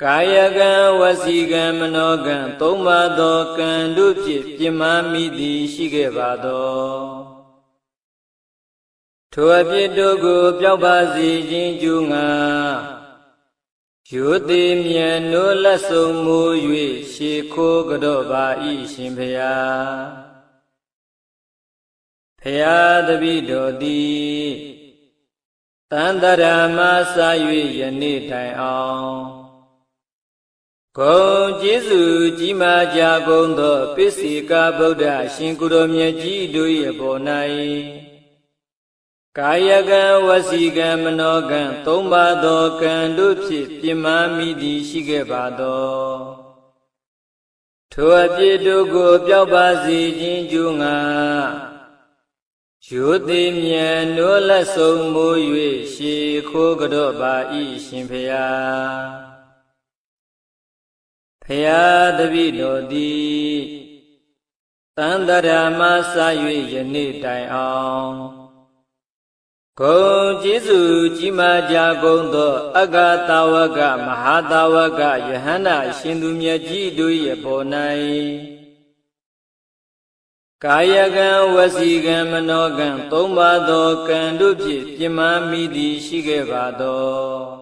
ကာယကံဝစီကံမနောကံသုံးပါးသောကံတို့ဖြင့်ပြမမိသည်ရှိခဲ့ပါသောထိုအဖြစ်တို့ကိုပျောက်ပါစေခြင်းကျူးငါယူသည်မြတ်နိုးလက်ဆုံးမူ၍ရှေခိုးကြော့ပါ၏ရှင်ဖျားဖျားတပိတော်သည်တန်တရာမစာ၍ယနေ့တိုင်အောင် ဂုံကျေးဇူးကြီးမားကြကုန်သောပစ္စေကဗုဒ္ဓရှင်ကုတော်မြတ်ကြီးတို့၏အပေါ်၌ကာယကံဝစီကံမနောကံသုံးပါးသောကံတို့ဖြင့်ပြမမိသည်ရှိခဲ့ပါသောထိုအပြစ်တို့ကိုပျောက်ပါစေခြင်းကျူးငါယူသည်မြတ်နိုးလက်ဆုံးမူ၍ရှေခိုးကြော့ပါ၏ရှင်ဖျား ဖျားတပိတော်သည်တန်တရာမစာ၍ယနေ့တိုင်အောင်ဂုံကျေးဇူးကြီးမားကြကုန်သော အဂတာဝကမဟာတာဝကယဟန္တာရှင်သူမြတ်ကြီးတို့၏ပေါ်၌ကာယကံဝစီကံမနောကံသုံးပါးသောကံတို့ဖြင့်ပြမမိသည်ရှိခဲ့ပါသော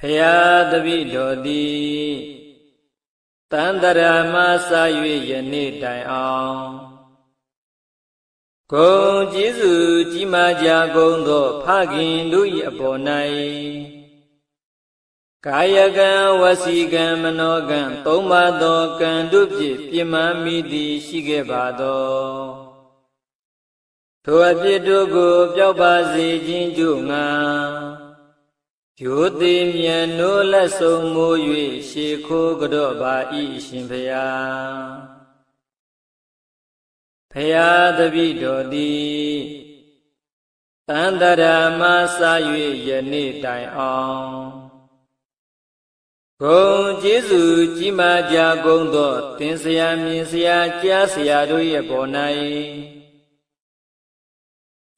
ဖျားဖျားတပိတော်သည်တန်တရာမစာ၍ယနေ့တိုင်အောင်ဂုံကျေးဇူးကြီးမားကြကုန်သောဖခင်တို့၏အပေါ်၌ကာယကံဝစီကံမနောကံသုံးပါးသောကံတို့ဖြင့်ပြမမိသည်ရှိခဲ့ပါသောထိုအဖြစ်တို့ကိုပျောက်ပါစေခြင်းကျို့ငါ ယိုတိမြတ်နိုးလက်ဆုံးမူ၍ရှေခိုးကြော့ပါ၏ရှင်ဖျားဖျားတပိတော်သည်တန်တရာမစာ၍ယနေ့တိုင်အောင်ဂုံကျေးဇူးကြီးမားကြကုန်သောတင်ဆရာမြင်ဆရာကြားဆရာတို့ရဲ့ပေါ်၌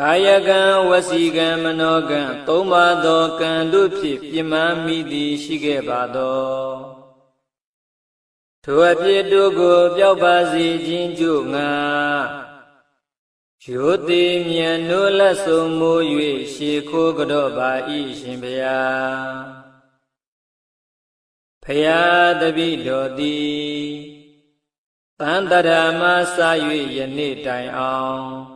ကာယကံဝစီကံမနောကံသုံးပါးသောကံတို့ဖြင့်ပြမမိသည်ရှိခဲ့ပါသောထိုအဖြစ်တို့ကိုပျောက်ပါစေခြင်းကျို့ငါယိုတိမြတ်နိုးလက်ဆုံးမူ၍ရှေခိုးကြော့ပါ၏ရှင်ဗျာဖျားတပိတော်သည်တန်တရာမစာ၍ယနေ့တိုင်အောင်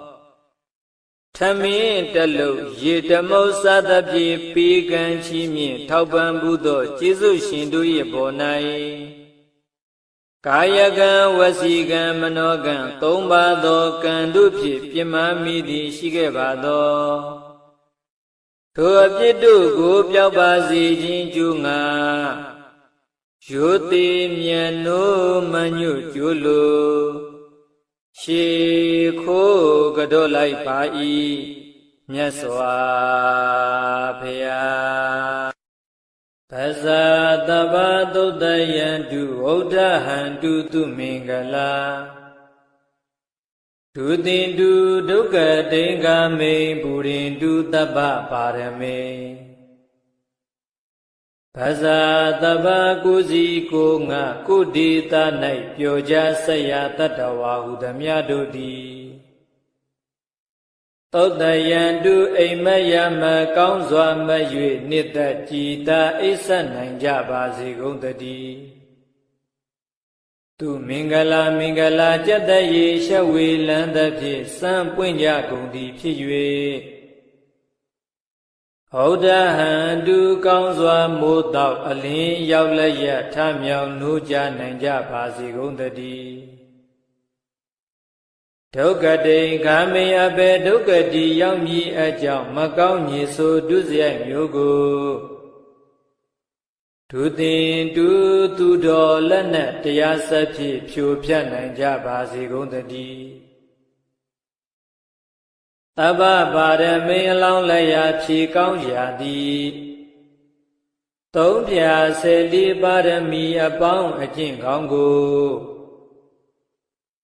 ထ မင်းတလုံးရေတမုတ်စသဖြင့်ပေကံချီးမြင့်ထောက်ပံ့မှုသောကျေးဇူးရှင်တို့၏ပေါ်၌ကာယကံဝစီကံမနောကံသုံးပါးသောကံတို့ဖြင့်ပြမမိသည်ရှိခဲ့ပါသောထိုအပြစ်တို့ကိုပျောက်ပါစေခြင်းကျူးငါယောတိမြတ်နိုးမညွတ်ကျိုးလို ရှေခိုးကြော့လိုက်ပါ၏မြတ်စွာဘုရားပဇာတဗ္ဗသုတ်တယံတုဝုဒ္ဓဟံတုသူမင်္ဂလာဒုတိတုဒုက္ကတိင်္ဂမေပုရိန္တုတပ္ပပါရမေ ပဇာတဗ္ဗကုစီကိုငါကုဒေတာ၌ပျော်ကြဆက်ရတတ္တဝါဟုသမျှတို့သည်သုတ်တယံတုအိမ်မက်ရမကောင်းစွာမ၍နှစ်သက်ကြည်သာအိပ်ဆက်နိုင်ကြပါစေကုန်တည်းသူမင်္ဂလာမင်္ဂလာကြက်တရေရှဝေလန်းသဖြင့်စံပွင့်ကြကုန်သည်ဖြစ်၍ ဟောဒဟံတုကောင်းစွာမိုးတော့အလင်းရောက်လက်ရထမြောင်နိုးကြနိုင်ကြပါစေကုန်တည်းဒုက္ကတိခာမေအဘေဒုက္ကတိရောက်မြည်အကြောင်းမကောင်းညေဆိုဒုစရိုက်မျိုးကိုဒုတင်တူသူတော်လက်နဲ့တရားဆက်ဖြင့်ဖြိုဖြတ်နိုင်ကြပါစေကုန်သတည်း တပ္ပပါရမေအလောင်းလည်းရာဖြေကောင်းရာသည်သုံးပြဆယ်လေးပါရမီအပေါင်းအကျင့်ကောင်းကို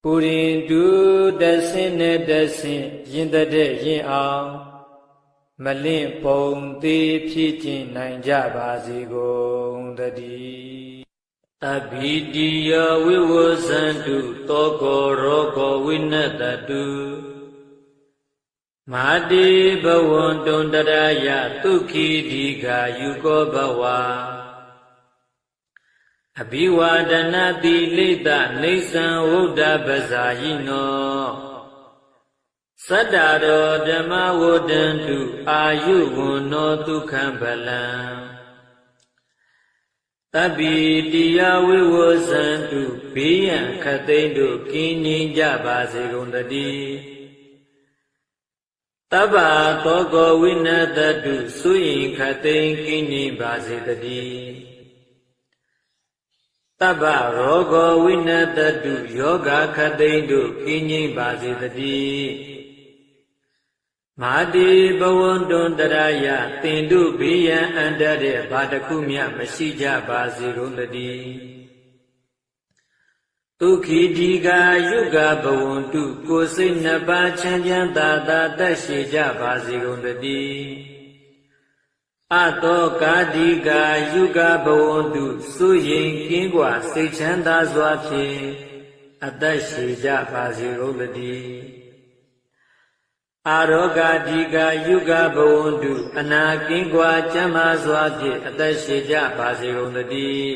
ပူရင်တူတဆင်းနဲ့တဆင်းရင်တဲ့ရင်အောင်မလင့်ပုံသေးဖြစ်ခြင်းနိုင်ကြပါစေကုန်တည်းအဘိတိယဝိဝဇန္တုတောကောရောကောဝိနတတု မာတိဘဝံတုံတရယသုခိဒီဃာယူကောဘဝအဘိဝါဒနာတိလိတနေသံဝုဒ္ဓပဇာယိနောသတ္တရောဓမ္မဝဒ္ဒန္တုအာယုဝန္နောဒုက္ခံဗလံတပိတိယဝိဝဇန္တုဘေးရန်ခသိမ့်တို့ကင်းငြိမ်းကြပါစေကုန်တည်း တဗ္ဗသောကောဝိနတတုသုယင်ခသိမ့်ကင်းငြိမ်းပါစေတည်းတပ္ပရောဂောဝိနတတုယောဂခသိမ့်တို့ကင်းငြိမ့်ပါစေတည်းမာတိဘဝန္တွန်တရာယတင်တို့ဘေးရန်အန္တတဲ့ဘာတခုမျှမရှိကြပါစေကုန်တည်း ဒုက္ခိတိကာယုကဘဝန္တုကိုစိတ်နှစ်ပါးချမ်းချမ်းသာသာတတ်ရှိကြပါစေကုန်တည်းအတောကာတိကာယုကဘဝန္တုစိုးရင်ကင်းကွာစိတ်ချမ်းသာစွာဖြင့်အသက်ရှိကြပါစေကုန်တည်းအာရောဂတိကာယုကဘဝန္တုအနာကင်းကွာကျမ်းမာစွာဖြင့်အသက်ရှိကြပါစေကုန်တည်း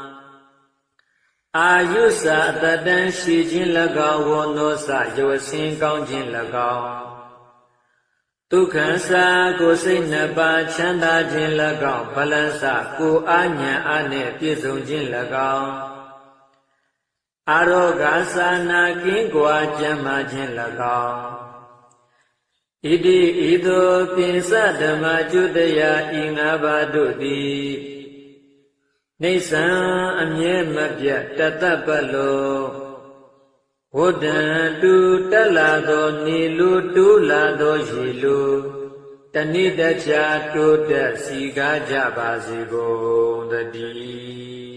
အာယုစာအတတန်ရှိခြင်း၎င်းဝနောစယောစင်ကောင်းခြင်း၎င်းဒုက္ခစာကိုစိတ်နှစ်ပါးချမ်းသာခြင်း၎င်းဗလန်စကိုအာညာအနှင့်ပြည့်စုံခြင်း၎င်းအာရောဂါသာနာကင်းကွာကျမ်းမာခြင်း၎င်းဣတိဤသို့ပိစဓမ္မကျွတရာဤငါးပါးတို့သည် နေဆံအမြဲမပြတ်တတပလောဝဒ္ဒံတူတက်လာသောနေလူတူးလာသောရေလူတဏိတ္တချာတိုးတက်စီကားကြပါစေကုန်တည်း